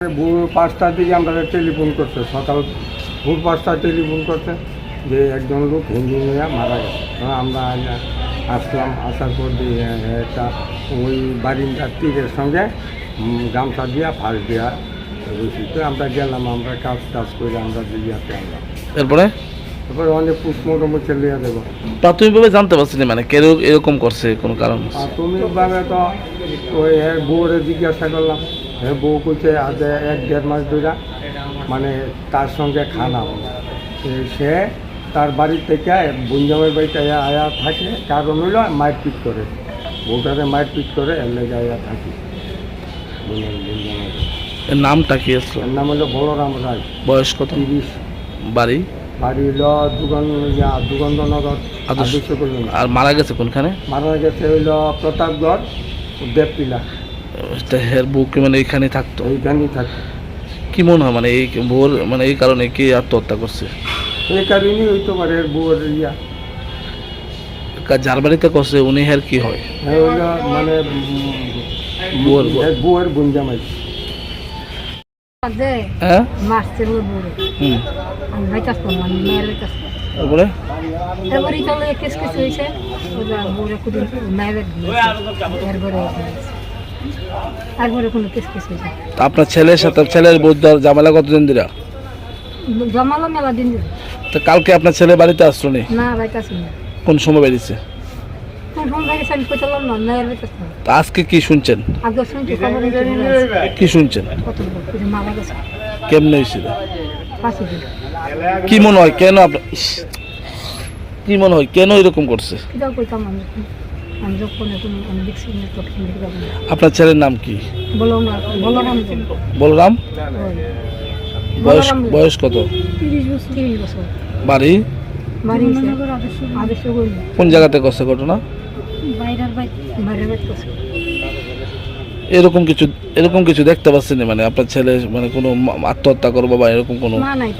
ভোর পাঁচটার দিকে আমরা টেলিফোন করছে। সকাল ভোর পাঁচটায় টেলিফোন করছে যে একজন লোক হিন্দু নিয়ে মারা গেছে। আমরা আসলাম আসার পর দিয়ে একটা ওই বারিন্দার তীরের সঙ্গে গামছা দিয়া ফাঁস দেওয়া তো আমরা গেলাম আমরা কাজ টাজ করে আমরা দিয়াতে আনলাম। এরপরে? তারপরে অনেক পুষ্পমটমে চলিয়ে দেবো প্রাথমিকভাবে জানতে পারছি না মানে কেন এরকম করছে কোনো কারণ? আর তুমিভাবে তো ওই বউরে জিজ্ঞাসা করলাম। হে বউ কইছে আজ এক দেড় মাস ধরে মানে তার সঙ্গে খানা সে- তার বাড়ি থেকে বুঞ্জামের বাড়িতে আয়া থাকে কারণ হইল মারপিট করে। বউটারে মারপিট করে এর লেগে আয়া থাকি। এর নামটা কি আসলো এর নাম হলো বলরাম রায়। বয়স কত? তিরিশ। বাড়ি? বাড়ি হইল দুগন দুগন্ধনগর আর মারা গেছে কোনখানে? মারা গেছে হইল প্রতাপগড় দেবপিলা। হের বুক মানে এখানে থাকতো। এইখানেই থাকে কি মনে হয় মানে এই ভোর মানে এই কারণে কি আত্মহত্যা করছে? এই কারণেই হইতে পারে এর বউয়ের ইয়া। যার বাড়িতে করছে উনি হের কি হয়? মানে বউয়ের গুঞ্জামাই হ্যাঁ? মারছে বউরে হুম। আমি বাইতাস করলাম মেয়ের বাইতাস তারপরে? এরপরে কেস কেস হয়েছে বউরে কুদিন মেয়ের এরপরে তারপরে কোনো কেস কেস হয়েছে আপনার ছেলের সাথে ছেলের বৌদ্ধার জামেলা কতদিন দিরা জমালো মেলা দিন দিল তো কালকে আপনার ছেলে বাড়িতে আসলো নি? না বাইতাস না কোন সময় বেরিয়েছে? আজকে কি শুনছেন। কি শুনছেন? কেমনে হয়েছিল কি মনে হয় কেন আপনার কি মনে হয় কেন এরকম করছে? আমি আমি যখন এখন আমি দেখছি না তো ঠিক যাব না। আপনার ছেলের নাম কি? বলরাম বয়স বয়স কত? তিরিশ বছর। তিরিশ বছর। বাড়ি? কোন জায়গাতে করছে ঘটনা? বাইরের বাইরের বাইক করছে। এরকম কিছু এরকম কিছু দেখতে পাচ্ছেন মানে আপনার ছেলে মানে কোনো মা- আত্মহত্যা করব বা এরকম কোনো না নাই